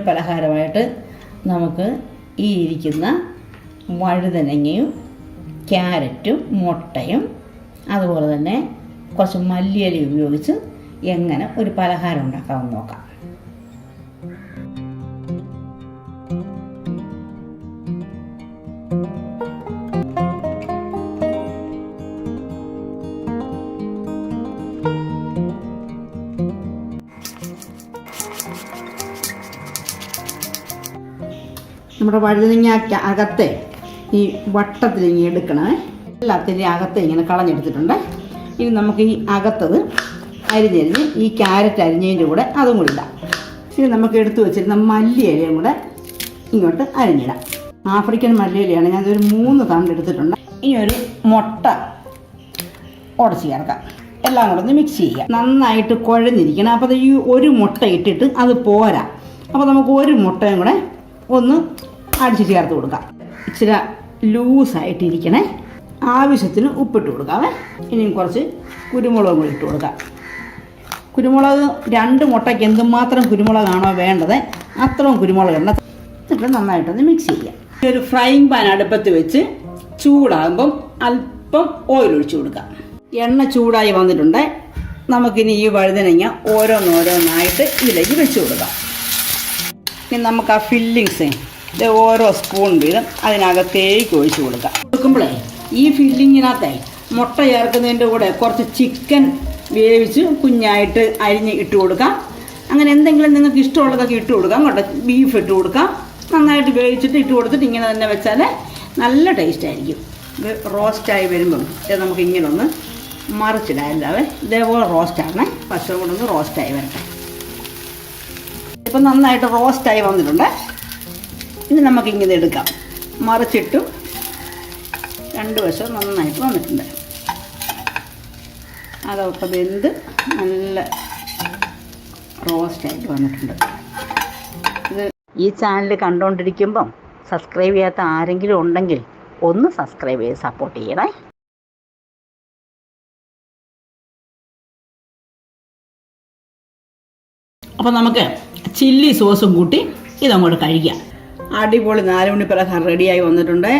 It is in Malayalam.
പലഹാരമായിട്ട് നമുക്ക് ഈ ഇരിക്കുന്ന വഴുതനങ്ങയും ക്യാരറ്റും മുട്ടയും അതുപോലെ തന്നെ കുറച്ച് മല്ലിയില ഉപയോഗിച്ച് എങ്ങനെ ഒരു പലഹാരം ഉണ്ടാക്കാമെന്ന് നോക്കാം. നമ്മുടെ വഴുതനങ്ങ അകത്തെ ഈ വട്ടത്തിൽ ഇങ്ങനെ എടുക്കണേ. എല്ലാത്തിന്റെ അകത്തെ ഇങ്ങനെ കളഞ്ഞെടുത്തിട്ടുണ്ട്. ഇനി നമുക്ക് ഈ അകത്തത് അരിഞ്ഞരിഞ്ഞ് ഈ ക്യാരറ്റ് അരിഞ്ഞതിന്റെ കൂടെ അതും കൂടി ഇടാം. ഇനി നമുക്ക് എടുത്തു വെച്ചിരുന്ന മല്ലിയിലയും കൂടെ ഇങ്ങോട്ട് അരിഞ്ഞിടാം. ആഫ്രിക്കൻ മല്ലിയിലയാണ് ഞാനൊരു മൂന്ന് തണ്ട് എടുത്തിട്ടുണ്ട്. ഇനി ഒരു മുട്ട ഉടച്ച് ചേർക്കാം. എല്ലാം കൂടെ ഒന്ന് മിക്സ് ചെയ്യുക നന്നായിട്ട് കുഴഞ്ഞിരിക്കണം. അപ്പോൾ ഈ ഒരു മുട്ട ഇട്ടിട്ട് അത് പോരാ. അപ്പോൾ നമുക്ക് ഒരു മുട്ടയും കൂടെ ഒന്ന് അടിച്ച് ചേർത്ത് കൊടുക്കാം. ഇച്ചിരി ലൂസായിട്ടിരിക്കണേ. ആവശ്യത്തിന് ഉപ്പിട്ട് കൊടുക്കാമേ ഇനിയും കുറച്ച് കുരുമുളകും കൂടി ഇട്ട് കൊടുക്കാം. കുരുമുളക് രണ്ട് മുട്ടയ്ക്ക് എന്തുമാത്രം കുരുമുളകാണോ വേണ്ടത് അത്രയും കുരുമുളക് ഇടണം. എന്നിട്ട് നന്നായിട്ടൊന്ന് മിക്സ് ചെയ്യാം ഒരു ഫ്രൈങ് പാൻ അടുപ്പത്ത് വെച്ച് ചൂടാകുമ്പം അല്പം ഓയിൽ ഒഴിച്ചു കൊടുക്കാം എണ്ണ ചൂടായി വന്നിട്ടുണ്ട്. നമുക്കിനി ഈ വഴുതനങ്ങ ഓരോന്നോരോന്നായിട്ട് ഇതിലേക്ക് വെച്ച് കൊടുക്കാം. ഇനി നമുക്ക് ആ ഫില്ലിങ്സ് ഇത് ഓരോ സ്പൂൺ വീതം അതിനകത്തേക്ക് ഒഴിച്ചു കൊടുക്കാം കൊടുക്കുമ്പോഴേ ഈ ഫില്ലിങ്ങിനകത്തെ മുട്ട ചേർക്കുന്നതിന്റെ കൂടെ കുറച്ച് ചിക്കൻ വേവിച്ച് കുഞ്ഞായിട്ട് അരിഞ്ഞ് ഇട്ട് കൊടുക്കാം. അങ്ങനെ എന്തെങ്കിലും നിങ്ങൾക്ക് ഇഷ്ടമുള്ളതൊക്കെ ഇട്ട് കൊടുക്കാം. കേട്ടോ ബീഫ് ഇട്ട് കൊടുക്കാം. നന്നായിട്ട് വേവിച്ചിട്ട് ഇട്ട് കൊടുത്തിട്ട് ഇങ്ങനെ തന്നെ വെച്ചാൽ നല്ല ടേസ്റ്റ് ആയിരിക്കും. ഇത് റോസ്റ്റായി വരുമ്പം ഇത് നമുക്ക് ഇങ്ങനെ ഒന്ന് മറിച്ചിടാം ഇതേപോലെ റോസ്റ്റാണ് പശു കൊണ്ടൊന്ന് റോസ്റ്റായി വരട്ടെ. ഇപ്പം നന്നായിട്ട് റോസ്റ്റായി വന്നിട്ടുണ്ട്. ഇനി നമുക്ക് ഇങ്ങനെ എടുക്കാം. മറിച്ചിട്ടു രണ്ട് വശം നന്നായിട്ട് വന്നിട്ടുണ്ട്. അതൊക്കെ വെന്ത് നല്ല റോസ്റ്റായിട്ട് വന്നിട്ടുണ്ട്. ഇത് ഈ ചാനൽ കണ്ടുകൊണ്ടിരിക്കുമ്പം സബ്സ്ക്രൈബ് ചെയ്യാത്ത ആരെങ്കിലും ഉണ്ടെങ്കിൽ ഒന്ന് സബ്സ്ക്രൈബ് ചെയ്ത് സപ്പോർട്ട് ചെയ്യണേ. അപ്പോൾ നമുക്ക് ചില്ലി സോസും കൂട്ടി ഇതങ്ങോട്ട് കഴിക്കാം. അടിപൊളി നാലുമണി പലഹാരം റെഡിയായി വന്നിട്ടുണ്ട്.